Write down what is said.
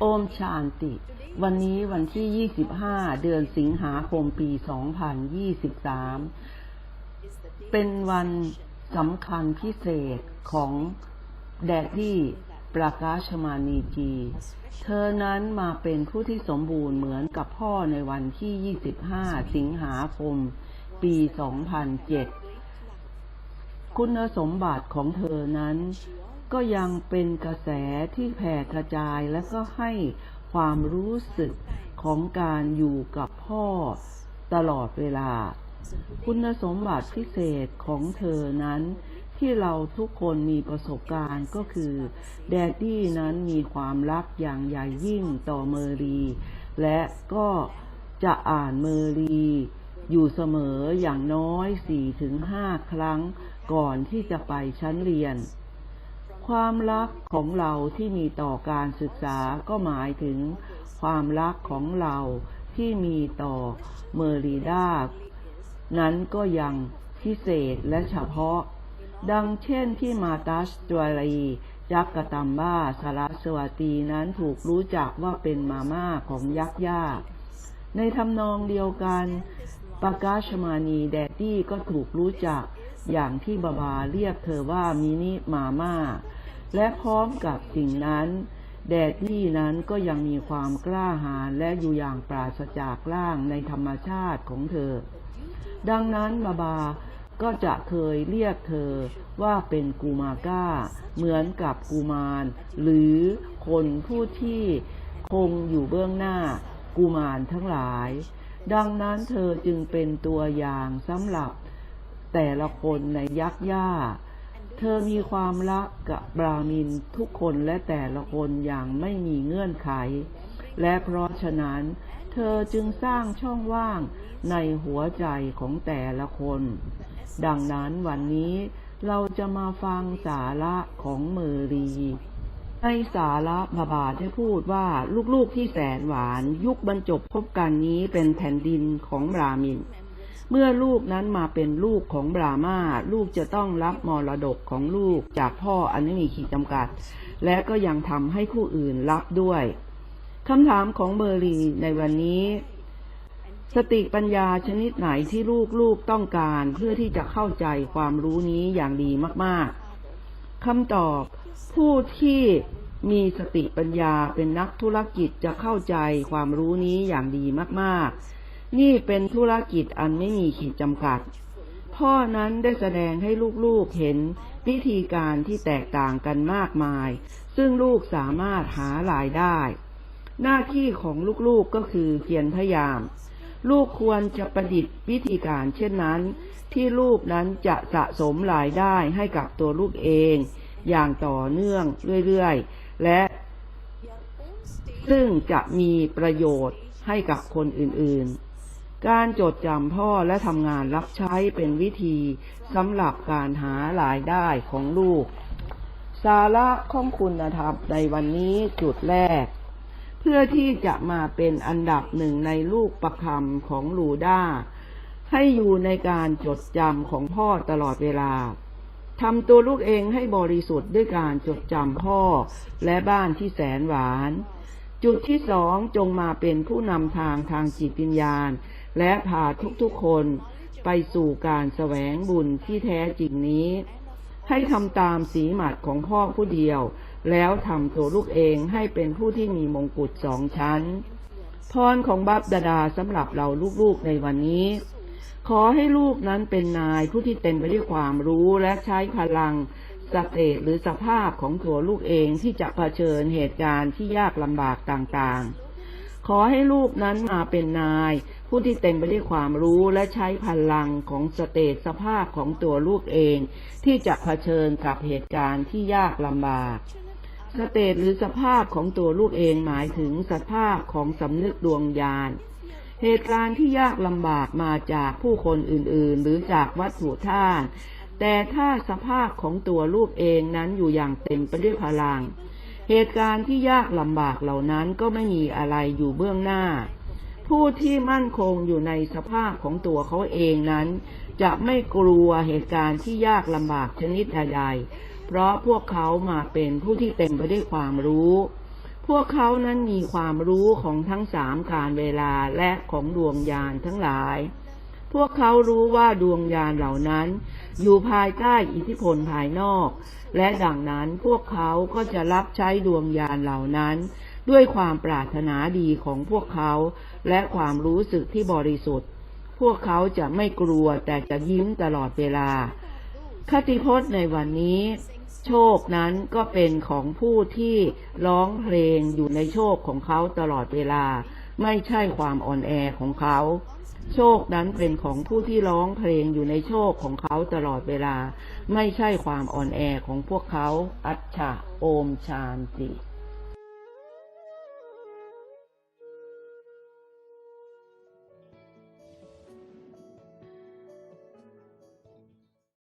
โอมชาติ วันนี้วันที่ 25 เดือนสิงหาคมปี 2023 เป็นวันสำคัญพิเศษของแดดดี้ประกาชมานีจี เธอนั้นมาเป็นผู้ที่สมบูรณ์เหมือนกับพ่อในวันที่ 25 สิงหาคม ปี 2007 คุณสมบัติของเธอนั้น ก็ยังเป็นกระแสที่แผ่กระจายและก็ให้ความรู้สึกของการอยู่กับพ่อตลอดเวลา คุณสมบัติพิเศษของเธอนั้น ที่เราทุกคนมีประสบการณ์ก็คือแดดดี้นั้นมีความรักอย่างใหญ่ยิ่งต่อเมอรี และก็จะอ่านเมอรีอยู่เสมออย่างน้อย 4-5 ครั้งก่อนที่จะไปชั้นเรียน ความรักของเราที่มีต่อการศึกษาก็หมายถึง ความรักของเราที่มีต่อเมอรีดานั้นก็ยังพิเศษและเฉพาะ ดังเช่นที่มาตัสจวรียักษ์กตัมบ้าสารสวัตีนั้นถูกรู้จักว่าเป็นมาม่าของยักษ์ย่าในทำนองเดียวกันปากาชมานีแดดดี้ก็ถูกรู้จัก อย่างที่บาบาเรียกเธอว่ามินิมาม่า และพร้อมกับสิ่งนั้น แดดดี้นั้นก็ยังมีความกล้าหาญและอยู่อย่างปราศจากร่างในธรรมชาติของเธอ ดังนั้นบาบาก็จะเคยเรียกเธอว่าเป็นกูมาก้า เหมือนกับกูมารหรือคนผู้ที่คงอยู่เบื้องหน้ากูมารทั้งหลาย ดังนั้นเธอจึงเป็นตัวอย่างสำหรับ แต่ละคนในยักษ์ย่า เธอมีความรักกับบรามินทุกคนและแต่ละคนอย่างไม่มีเงื่อนไข และเพราะฉะนั้น เธอจึงสร้างช่องว่างในหัวใจของแต่ละคน ดังนั้นวันนี้เราจะมาฟังสาระของเมอรีในสาระบาบาได้พูดว่าลูกๆที่แสนหวาน ยุคบรรจบพบกันนี้เป็นแผ่นดินของบรามิน เมื่อลูกนั้นมาเป็นลูกของบรามาลูกจะต้องรับมรดกของลูกจากพ่ออันไม่มีขีดจำกัด และก็ยังทำให้ผู้อื่นรับด้วยคำถามของเบอร์รีในวันนี้ สติปัญญาชนิดไหนที่ลูกๆต้องการเพื่อที่จะเข้าใจความรู้นี้อย่างดีมากๆคำตอบผู้ที่มีสติปัญญาเป็นนักธุรกิจจะเข้าใจความรู้นี้อย่างดีมากๆ นี่เป็นธุรกิจอันไม่มีขีดจำกัด พ่อนั้นได้แสดงให้ลูกๆเห็นวิธีการที่แตกต่างกันมากมาย ซึ่งลูกสามารถหารายได้ หน้าที่ของลูกๆก็คือเพียรพยายาม ลูกควรจะประดิษฐ์วิธีการเช่นนั้น ที่ลูกนั้นจะสะสมรายได้ให้กับตัวลูกเอง อย่างต่อเนื่องเรื่อยๆ และซึ่งจะมีประโยชน์ให้กับคนอื่นๆ การจดจำพ่อและทำงานรับใช้เป็นวิธีสำหรับการหารายได้ของลูก สาระของคุณธรรมในวันนี้จุดแรก เพื่อที่จะมาเป็นอันดับหนึ่งในลูกประคำของลูด้า ให้อยู่ในการจดจำของพ่อตลอดเวลาทำตัวลูกเองให้บริสุทธิ์ด้วยการจดจำพ่อและบ้านที่แสนหวาน จุดที่สองจงมาเป็นผู้นำทางทางจิตวิญญาณ และพาทุกๆคนไปสู่การแสวงบุญที่แท้จริงนี้ ให้ทำตามสีหมัดของพ่อผู้เดียว แล้วทำตัวลูกเองให้เป็นผู้ที่มีมงกุฎสองชั้น พรของบัพดาดาสำหรับเราลูกๆในวันนี้ ขอให้ลูกนั้นเป็นนายผู้ที่เต็มไปด้วยความรู้และใช้พลังสเตตหรือสภาพของตัวลูกเองที่จะะเผชิญเหตุการณ์ที่ยากลำบากต่างๆ ขอให้ลูกนั้นมาเป็นนาย ผู้ที่เต็มไปด้วยความรู้และใช้พลังของสเตตสภาพของตัวลูกเอง ที่จะะเผชิญกับเหตุการณ์ที่ยากลำบากสเตตหรือสภาพของตัวลูกเองหมายถึงสภาพของสำนึกดวงญาณเหตุการณ์ที่ยากลำบากมาจากผู้คนอื่นๆ หรือจากวัตถุท่านแต่ถ้าสภาพของตัวลูกเองนั้นอยู่อย่างเต็มไปด้วยพลัง เหตุการณ์ที่ยากลำบากเหล่านั้นก็ไม่มีอะไรอยู่เบื้องหน้า ผู้ที่มั่นคงอยู่ในสภาพของตัวเขาเองนั้น จะไม่กลัวเหตุการณ์ที่ยากลำบากชนิดใดๆเพราะพวกเขามาเป็นผู้ที่เต็มไปด้วยความรู้ พวกเขานั้นมีความรู้ของทั้งสามการเวลาและของดวงยานทั้งหลาย พวกเขารู้ว่าดวงยานเหล่านั้น อยู่ภายใต้อิทธิพลภายนอก และดังนั้นพวกเขาก็จะรับใช้ดวงยานเหล่านั้น ด้วยความปรารถนาดีของพวกเขา และความรู้สึกที่บริสุทธิ์ พวกเขาจะไม่กลัวแต่จะยิ้มตลอดเวลา คติพจน์ในวันนี้ โชคนั้นก็เป็นของผู้ที่ร้องเพลงอยู่ในโชคของเขาตลอดเวลา ไม่ใช่ความอ่อนแอของเขา โชคนั้นเป็นของผู้ที่ร้องเพลงอยู่ในโชคของเขาตลอดเวลา ไม่ใช่ความอ่อนแอของพวกเขา อัจฉะโอมชานติ